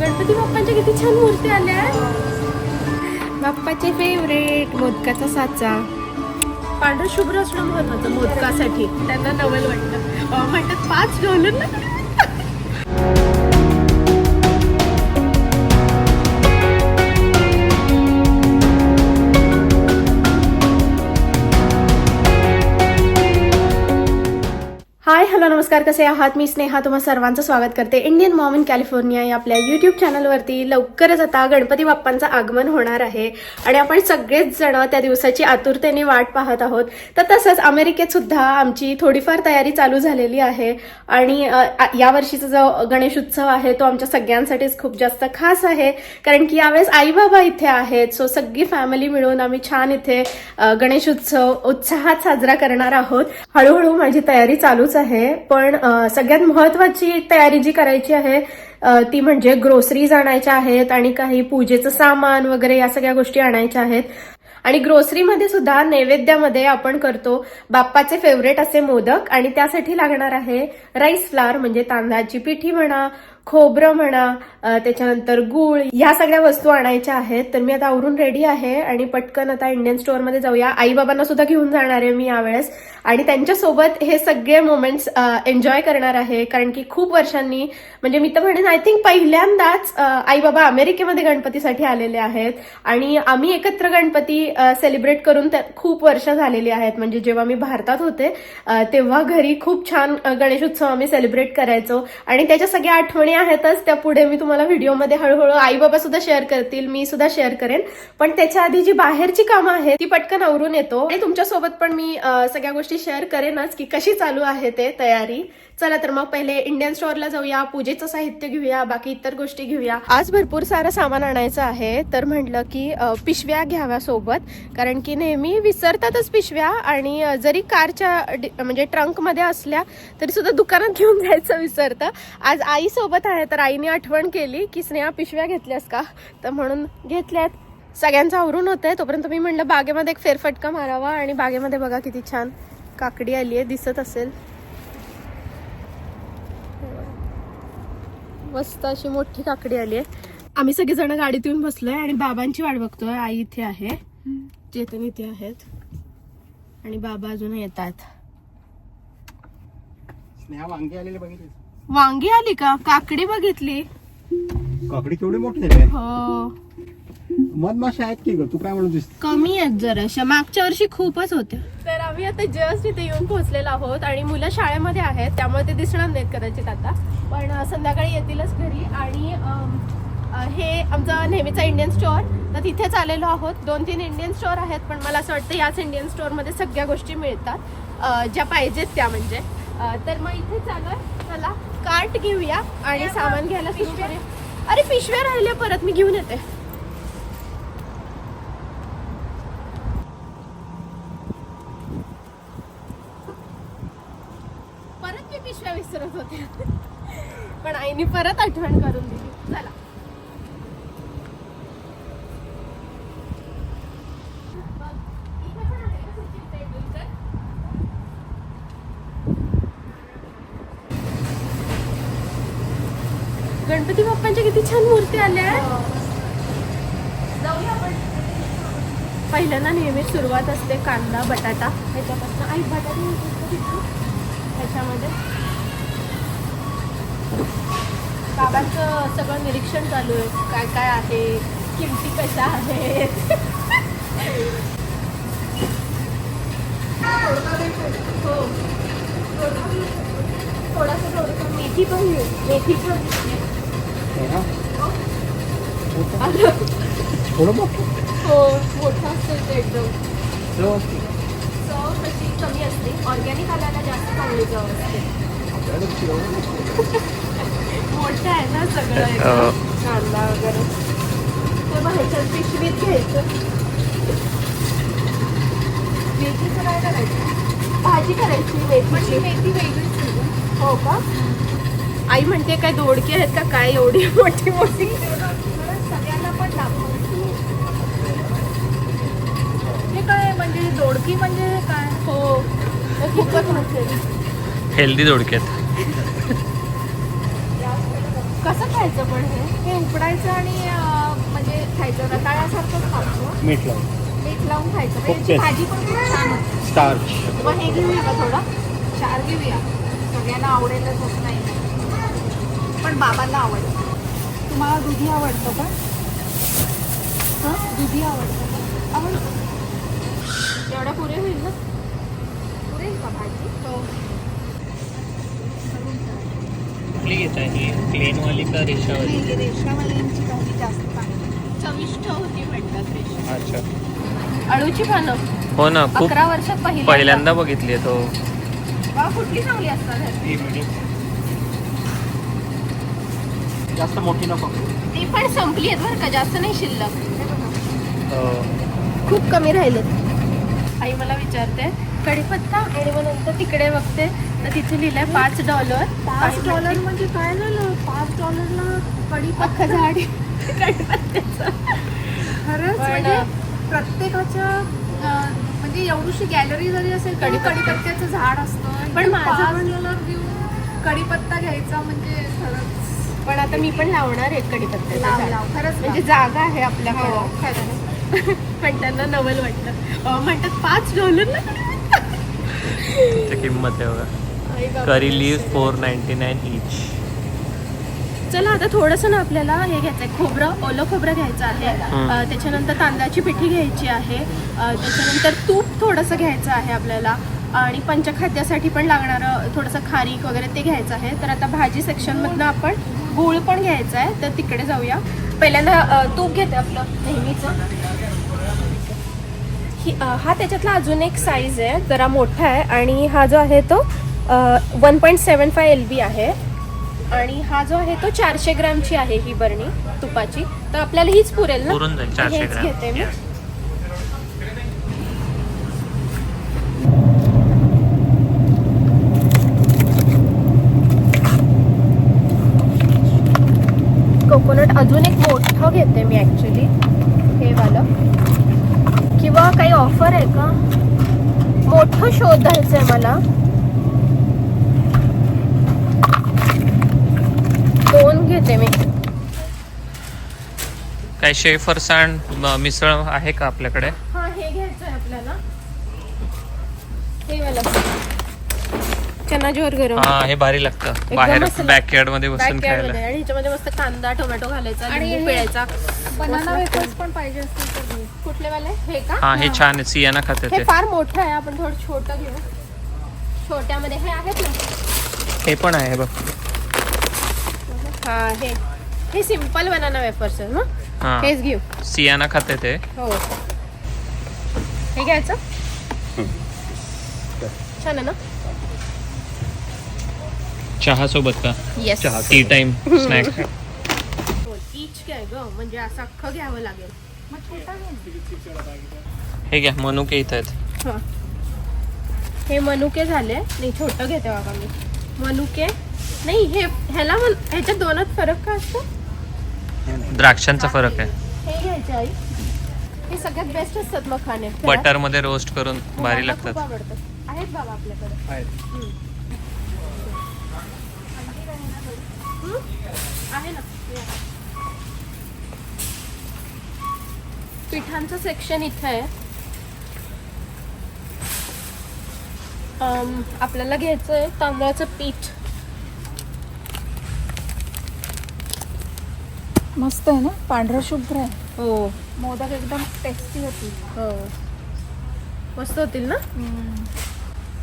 गणपती बाप्पांच्या किती छान मूर्ती आल्या. बाप्पाचे फेवरेट मोदकाचा साचा. पांढरं शुभ्र असणं महत्वाचं मोदकासाठी. त्यांना नवल वाटतं. म्हणतात पाच डॉलर ना हाय हॅलो नमस्कार. कसे आहात? मी स्नेहा. तुम्हा सर्वांचं स्वागत करते. इंडियन मॉम इन कॅलिफोर्निया या आपल्या युट्यूब चॅनलवरती लवकरच आता गणपती बाप्पांचं आगमन होणार आहे. आणि आपण सगळेच जण त्या दिवसाची आतुरतेने वाट पाहत आहोत. तर तसंच अमेरिकेत सुद्धा आमची थोडीफार तयारी चालू झालेली आहे. आणि यावर्षीचा जो गणेश उत्सव आहे तो आमच्या सगळ्यांसाठीच खूप जास्त खास आहे. कारण की यावेळेस आई बाबा इथे आहेत. सो सगळी फॅमिली मिळून आम्ही छान इथे गणेश उत्सव उत्साहात साजरा करणार आहोत. हळूहळू माझी तयारी चालूच आहे पण सगळ्यात महत्वाची तयारी जी करायची आहे ती म्हणजे ग्रोसरीज आणायच्या आहेत आणि काही पूजेचं सामान वगैरे या सगळ्या गोष्टी आणायच्या आहेत. आणि ग्रोसरीमध्ये सुद्धा नैवेद्यामध्ये आपण करतो बाप्पाचे फेवरेट असे मोदक आणि त्यासाठी लागणार आहे राईस फ्लावर म्हणजे तांदळाची पिठी म्हणा खोबरं म्हणा त्याच्यानंतर गूळ ह्या सगळ्या वस्तू आणायच्या आहेत. तर मी आता आवरून रेडी आहे आणि पटकन आता इंडियन स्टोअरमध्ये जाऊया. आई बाबांना सुद्धा घेऊन जाणार आहे मी यावेळेस. आणि त्यांच्यासोबत हे सगळे मोमेंट्स एन्जॉय करणार आहे. कारण की खूप वर्षांनी म्हणजे मी तर म्हणेन आय थिंक पहिल्यांदाच आई बाबा अमेरिकेमध्ये गणपतीसाठी आलेले आहेत. आणि आम्ही एकत्र गणपती सेलिब्रेट करून खूप वर्ष झालेली आहेत. म्हणजे जेव्हा मी भारतात होते तेव्हा घरी खूप छान गणेशोत्सव आम्ही सेलिब्रेट करायचो. आणि त्याच्या सगळ्या आठवणी आहेतच त्या पुढे मी तुम्हाला व्हिडिओमध्ये हळूहळू आई बाबा सुद्धा शेअर करतील मी सुद्धा शेअर करेन. पण त्याच्या आधी जी बाहेरची कामं आहेत ती पटकन आवरून येतो. आणि तुमच्यासोबत पण मी सगळ्या गोष्टी शेअर करेनच की कशी चालू आहे ते तयारी. चला तर मग पहिले इंडियन स्टोअरला जाऊया पूजेचं साहित्य घेऊया बाकी इतर गोष्टी घेऊया. आज भरपूर सारं सामान आणायचं आहे तर म्हटलं की पिशव्या घ्याव्या सोबत. कारण की नेहमी विसरतातच पिशव्या आणि जरी कारच्या म्हणजे ट्रंकमध्ये असल्या तरी सुद्धा दुकानात घेऊन जायचं विसरतं. आज आईसोबत आहे तर आईने आठवण केली की स्नेहा पिशव्या घेतल्यास का? तर म्हणून घेतल्यात. सगळ्यांचं आवरून होतंय. तोपर्यंत मी म्हणलं बागेमध्ये एक फेरफटका मारावा आणि बागेमध्ये बघा किती छान काकडी आली आहे दिसत असेल. मस्त अशी मोठी काकडी आली आहे. आम्ही सगळेजण गाडीत येऊन बसलोय आणि बाबांची वाट बघतोय. आई इथे आहे. चेतन इथे आहेत. आणि बाबा अजून येत आहेत स्नेहा वांगे आलेले बघितले वांगी आली का? काकडी बघितली. काकडी केवढी मोठी झाली हो. मधमाशा आहेत की ग? तू काय म्हणून कमी आहेत जराशा मागच्या वर्षी खूपच होत्या. तर आम्ही आता जस्ट इथे येऊन पोहोचलेलो आहोत आणि मुलं शाळेमध्ये आहेत त्यामुळे ते दिसणार नाहीत कदाचित आता. पण अं, संध्याकाळी येतीलच घरी. आणि अं, अं, हे आमचं नेहमीचं इंडियन स्टोअर तर तिथेच आलेलो आहोत. दोन तीन इंडियन स्टोअर आहेत पण मला असं वाटतं याच इंडियन स्टोअरमध्ये सगळ्या गोष्टी मिळतात अं, ज्या पाहिजेत त्या म्हणजे. अं, तर मग इथे चालू चला. कार्ट घेऊया आणि सामान घ्यायला सुरू करूया. अरे पिशव्या राहिल्या परत मी घेऊन येते. परत मी पिशव्या विसरत होते. पण आईने परत आठवण करून दिली. चला गणपती बाप्पांच्या किती छान मूर्ती आल्या आहेत. जाऊया आपण पहिल्यांदा नेहमी सुरुवात असते कांदा बटाटा. ह्याच्यापासून आई बटाटे? ह्याच्यामध्ये. बाबांचं सगळं निरीक्षण चालू आहे. काय काय आहे? किमती कशा आहेत? हो. थोडंसं थोडंसं मेथी पण घेऊ मेथी पण आलं. थोडं मोठं हो मोठं असतं ते एकदम. चव असते चव तशी कमी असते. ऑर्गॅनिक आल्याला जास्त चांगली चव असते. आपल्याला? मोठं आहे ना सगळं एकदम. कांदा वगैरे. ते मग ह्याच्यात पिशवीत घ्यायचं. मेथीचं काय करायचं? भाजी करायची मेथीची. मेथी वेगळीच हो का? आई म्हणते काय दोडकी आहेत का? काय एवढी मोठी मोठी सगळ्यांना पण दाखव हे काय म्हणजे दोडकी म्हणजे काय हो हे खूपच नसेल हेल्दी दोडक्यात. कसं खायचं पण हे? हे उकडायचं आणि अं, म्हणजे खायचं रताळ्यासारखंच खायचं. मीठ लावून. मीठ लावून खायचं. खूप याची taste. भाजी पण खूप छान होते. स्टार्च मग हे घेऊया का थोडं? चार घेऊया. सगळ्यांना आवडेलच असं नाही. पण बाबांना आवडतं. तुम्हाला दुधी आवडतं का? हां? दुधी आवडतं का? आवडतं. एवढ्या पुरे होईल ना? पुरेल का भाजी? हो. कुठली घेत आहे ही? प्लेनवाली का रेषावाली? भाजी जास्त चविष्ट होती म्हणतात रेषा. अच्छा. अळूची पानं हो ना खूप अकरा वर्षात पहिली पहिल्यांदा बघितली तो. बा कुठली चांगली असतात ह्याची? जास्त मोठी नको. ती पण संपली आहेत बरं का जास्त नाही शिल्लक. हो. खूप कमी राहिलेत. आई मला विचारते कढीपत्ता आणि मग नंतर तिकडे बघते. तर तिथे लिहिलंय पाच डॉलर पाच डॉलर म्हणजे काय झालं? पाच डॉलरला अख्खं झाड. कढीपत्त्याचं खरंच? म्हणजे प्रत्येकाच्या म्हणजे एवढीशी गॅलरी जरी असेल तरी कढीपत्ता. कढीपत्त्याचं झाड असतं. पण माझं डॉलर देऊन कढीपत्ता घ्यायचा म्हणजे खरंच. पण आता मी पण लावणार आहे. लाव खरंच म्हणजे. जागा आहे हो, आपल्याकडे खरं पण त्यांना नवल वाटतं म्हणतात पाच डॉलर त्याची किंमत आहे बघा. Curry leave four ninety nine each चला आता थोडंसं ना आपल्याला हे घ्यायचं आहे खोबरं ओलं खोबरं घ्यायचं आहे. त्याच्यानंतर तांदळाची पिठी घ्यायची आहे. त्याच्यानंतर तूप थोडंसं घ्यायचं आहे आपल्याला. आणि पंचखाद्यासाठी पण लागणारं थोडंसं खारीक वगैरे ते घ्यायचं आहे. तर आता भाजी सेक्शनमधनं आपण गूळ पण घ्यायचं आहे. तर तिकडे जाऊया. पहिल्यांदा तूप घेते आपलं नेहमीचं. ही हा त्याच्यातला अजून एक साईज आहे जरा मोठा आहे आणि हा जो आहे तो one point seven five L B आहे. आणि हा जो आहे तो चारशे ग्रॅमची आहे ही बरणी तुपाची. तर आपल्याला हीच पुरेल ना? हेच घेते मी. कोकोनट अजून एक मोठं घेते मी ॲक्च्युली हे वालं. किंवा काही ऑफर आहे का? मोठं शोधायचं आहे मला. दोन घेते मी. काय शे फरसाण मिसळ आहे का आपल्याकडे? हा हे घ्यायचं आहे आपल्याला. हे वाला. चना जोर गरम. हा हे भारी लागतं. बाहेर. बॅकयार्डमध्ये बसून खायला. मध्ये आणि ह्याच्यामध्ये मस्त कांदा टोमॅटो घालायचा आणि हे- पिळायचा. बनाना वेफर्स पण पाहिजे असतील. कुठले वाले? हे का? हा हे छान आहे. सियाना खाते हे ते. फार मोठं आहे. आपण थोडं छोटं घेऊ. छोट्यामध्ये हे आहेत ना? हे पण आहे बघ. हा हे. हे सिंपल बनाना वेफर्स आहे ना? हा. हेच घेऊ. सियाना खाते ते. हो. हे घ्यायचं? छान आहे ना? चहा सोबत का? येस चहा. टी टाइम स्नॅक इच काय ग म्हणजे असं अख्खं घ्यावं लागेल मग छोटा. हे घ्या मनुके इथं आहेत. हा. हे मनुके झाले. नाही छोटं घेते बाबा मी. मनुके? नाही हे ह्याला मन ह्याच्यात दोनात फरक का असतो? द्राक्षांचा फरक आहे. हे घ्यायचे आई हे सगळ्यात बेस्ट असतात मखाने बटरमध्ये रोस्ट करून हो, भारी खूप लागतात. आवडतात आहेत बाबा आपल्याकडे. हम्म. आहे ना. पिठांचं सेक्शन इथे आहे. आपल्याला घ्यायचं आहे तांदळाचं पीठ. मस्त आहे ना? पांढरा शुभ्र आहे. हो. मोदक एकदम टेस्टी होती हो. मस्त होतील ना?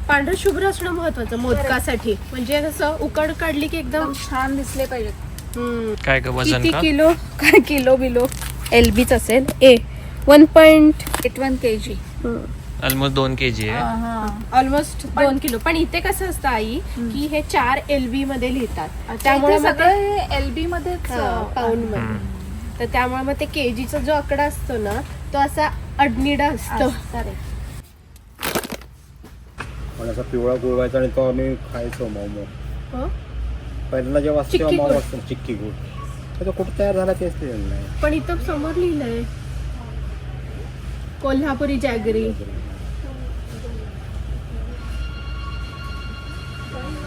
पांढरं शुभ्र असणं महत्वाचं मोदकासाठी. म्हणजे कसं उकड काढली की एकदम छान दिसले पाहिजेत. हम्म, काय ग वजन किती किलो? काय किलो बिलो? एल बीच असेल. A one point eight one K G almost दोन के जी आहे ऑलमोस्ट दोन किलो. पण इथे कसं असतं आई की हे चार एल बी मध्ये लिहितात. त्यामुळे सगळं एल बी मध्येच पाऊंडमध्ये. तर त्यामुळे मग ते केजीचा जो आकडा असतो ना तो असा अडनिडा असतो. पण असा पिवळा गुळवायचा आणि तो आम्ही खायचो हो? पहिल्यांदा जेव्हा असतो तेव्हा चिक्की गुळ. असतो चिक्की गुळ. तो कुठं तयार झाला तेच ते नाही. पण इथं समोर लिहिलंय. कोल्हापुरी जॅगरी.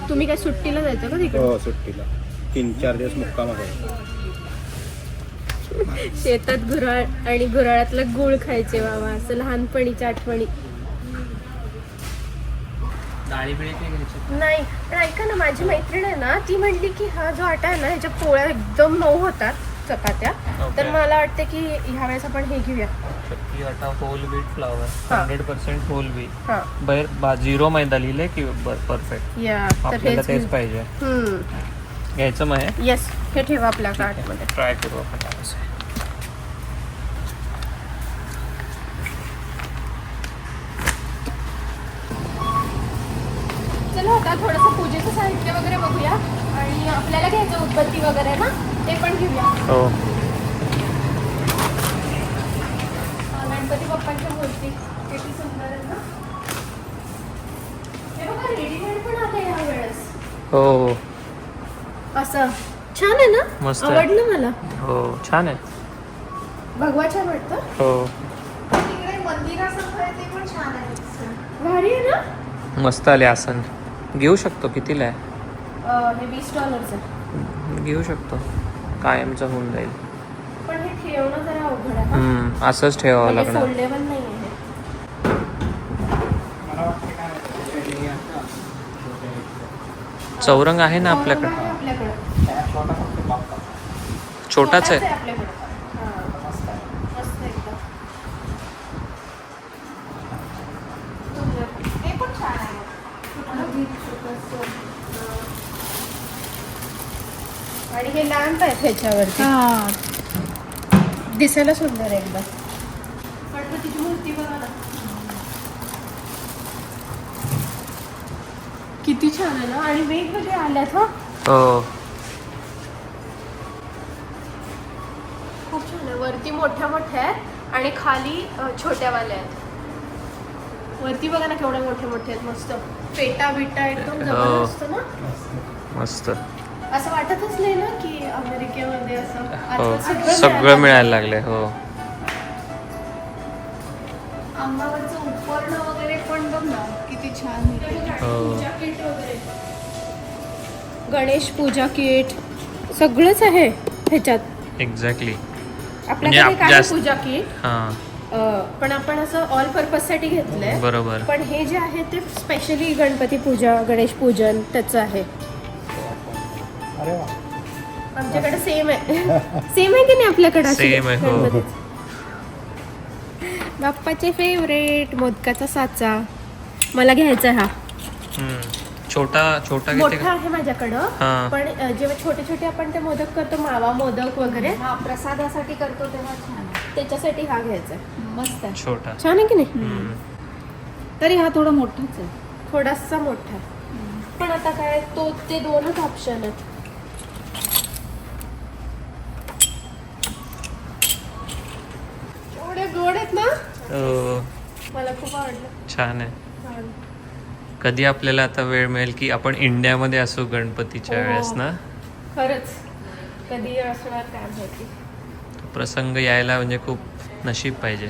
तुम्ही काय सुट्टीला जायचं का तिकडे? हो सुट्टीला. तीन चार दिवस मुक्काम आहे शेतात गुराळ आणि गुराळातलं गुळ खायचे बाबा. असं लहानपणीच्या आठवणी. डाळी बिळी काय घ्यायची? नाही पण ऐका ना माझी मैत्रीण आहे ना ती म्हणली की हा जो आटा आहे ना ह्याच्या पोळ्या एकदम मऊ होतात चपात्या. Okay. तर मला वाटते की ह्या वेळेस आपण हे घेऊया. Shakti Atta whole wheat flour हा. हंड्रेड पर्सेंट होल व्हीट हा. बाहेर बा झिरो मैदा लिहिले की परफेक्ट या तर आपल्याला हेच तेच पाहिजे. हम्म. घ्यायचं मग हे? येस हे ठेवा आपल्या कार्टमध्ये ट्राय करू आपण यावेळेस. चला आता थोडंसं पूजेचं साहित्य वगैरे बघूया. आणि आपल्याला घ्यायचं उदबत्ती वगैरे ना ते पण घेऊया. हो. गणपती बाप्पांच्या मूर्ती. किती सुंदर आहे ना. हे बघा रेडीमेड पण आले या वेळेस हो हो. असं. छान आहे ना? मस्त आहे. आवडलं मला. हो छान आहे. भगवा छान वाटतं. हो. तिकडे मंदिरासमोर आहे ते पण छान आहे. भारी आहे ना? मस्त आले आसन. घेऊ शकतो? कितीला आहे? हे वीस डॉलरचं घेऊ शकतो. कायमचं होऊन जाईल. पण हे ठेवणं जरा अवघड आहे असंच ठेवावं म्हणजे लागणार. फोल्डेबल नाही आहे चौरंग आहे ना आपल्याकडे? छोटाच आहे आपल्याकडे हां, मस्त एकदम ते पण छान आहे आणि हे लॅम्प आहेत ह्याच्यावरती. दिसायला सुंदर आहे एकदम. गणपतीची मूर्ती बघा ना. किती छान आहे ना? आणि वेगवेगळे आल्यात हा. हो. खूप छान आहे. वरती मोठ्या मोठ्या आहेत आणि खाली अ, छोट्यावाल्या आहेत. वरती बघा ना केवढ्या मोठे मोठे आहेत. मस्त. पेटा बिटा एकदम हो. जबरदस्त ना? मस्त. असं वाटतच नाही ना की अमेरिकेमध्ये असं हो सगळं मिळायला लागले हो. वगैरे पण बघ ना किती छान हो. गणेश पूजा किट सगळंच आहे ह्याच्यात. एक्झॅक्टली आपल्याकडे आप- काय पूजा किट हां. पण आपण असं ऑल पर्पजसाठी घेतलंय. बरोबर. पण हे जे आहे ते स्पेशली गणपती पूजा गणेश पूजन त्याचं आहे. अरे वा. आमच्याकडे सेम आहे. सेम आहे की नाही आपल्याकडे Same आहे, हो. बाप्पाचे फेवरेट मोदकाचा साचा. मला घ्यायचा आहे हा. छोटा छोटा मोठा आहे माझ्याकडं. हा. पण जेव्हा छोटे छोटे आपण ते मोदक करतो मावा मोदक वगैरे हा प्रसादासाठी करतो तेव्हा छान त्याच्यासाठी हा घ्यायचा आहे. मस्त आहे. छोटा. छान आहे की नाही. तरी हा थोडा मोठाच आहे. थोडासा मोठा आहे. पण आता काय तो ते दोनच ऑप्शन आहेत एवढे गोड आहेत ना हो, छान आहे. कधी आपल्याला आता वेळ मिळेल की आपण इंडियामध्ये असू गणपतीच्या हो. वेळेस ना? खरंच. कधी असणार काय माहिती. प्रसंग यायला म्हणजे खूप नशीब पाहिजे.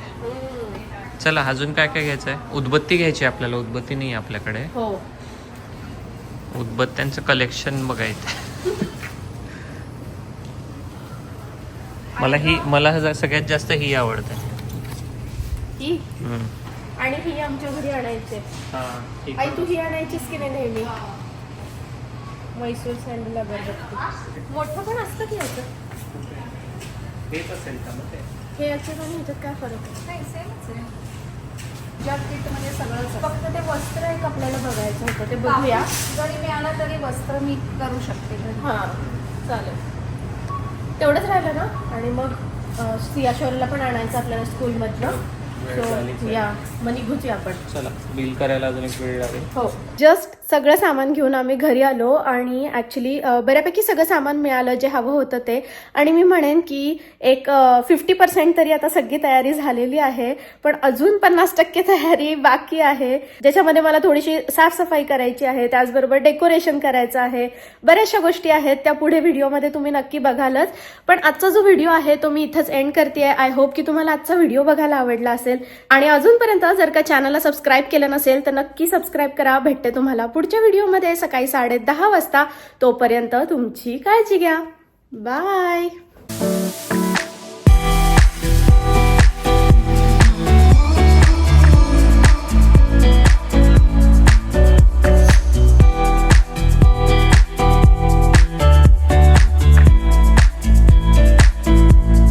चला अजून काय काय घ्यायचं आहे उदबत्ती घ्यायची आहे आपल्याला उदबत्ती नाही आहे आपल्याकडे. हो. उदबत्त्यांचं कलेक्शन बघायचं मला ही मला ज- सगळ्यात जास्त ही आवडते. ही? हम्म. आणि ही आमच्या घरी आणायची. हा, ही आई तू ही आणायचीस की नाही नेहमी? मैसूर सँडल अगरबत्ती मोठं पण असतं की याचं? हेच असेल का मग? हे याच्यात आणि ह्याच्यात काय फरक आहे? सेमच आहे. म्हणजे सगळंच. फक्त ते वस्त्र एक आपल्याला बघायचं होतं. ते बघूया. जरी मिळालं तरी वस्त्र मी करू शकते. हां चालेल. तेवढंच राहिलं ना? आणि मग सियाशोरला पण आणायचं आपल्याला स्कूलमधलं सो. या आपण. चला बिल करायला अजून एक वेळ लागेल. हो जस्ट सगळं सामान घेऊन आम्ही घरी आलो आणि ॲक्च्युली बऱ्यापैकी सगळं सामान मिळालं जे हवं होतं ते. आणि मी म्हणेन की एक फिफ्टी पर्सेंट तरी आता सगळी तयारी झालेली आहे पण अजून पन्नास टक्के तयारी बाकी आहे. ज्याच्यामध्ये मला थोडीशी साफसफाई करायची आहे त्याचबरोबर डेकोरेशन करायचं आहे. बऱ्याचशा गोष्टी आहेत त्या पुढे व्हिडिओमध्ये तुम्ही नक्की बघालच. पण आजचा जो व्हिडिओ आहे तो मी इथंच एंड करते आय होप की तुम्हाला आजचा व्हिडिओ बघायला आवडला असेल. असेल. आणि अजूनपर्यंत जर का चॅनलला सबस्क्राईब केलं नसेल तर नक्की सबस्क्राईब करा. भेटते तुम्हाला पुढच्या व्हिडिओमध्ये सकाळी साडे वाजता. तोपर्यंत तुमची काळजी घ्या. बाय